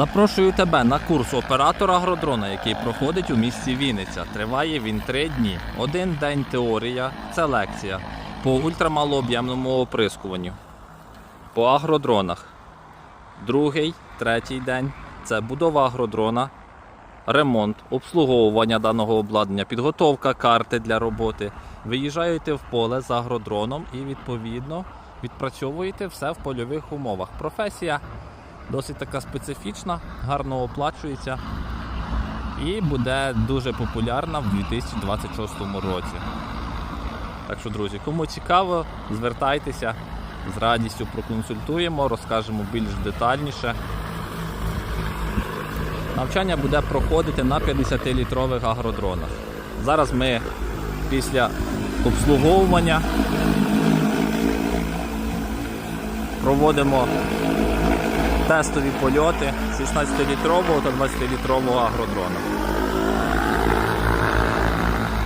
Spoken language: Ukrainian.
Запрошую тебе на курс оператора агродрона, який проходить у місті Вінниця. Триває він три дні. Один день теорія, це лекція по ультрамалооб'ємному оприскуванню, по агродронах. Другий, третій день це будова агродрона, ремонт, обслуговування даного обладнання, підготовка карти для роботи. Виїжджаєте в поле з агродроном і відповідно відпрацьовуєте все в польових умовах. Професія досить така специфічна, гарно оплачується і буде дуже популярна в 2026 році. Так що, друзі, кому цікаво, звертайтеся, з радістю проконсультуємо, розкажемо більш детальніше. Навчання буде проходити на 50-літрових агродронах. Зараз ми після обслуговування проводимо тестові польоти 16-літрового та 20-літрового агродрона.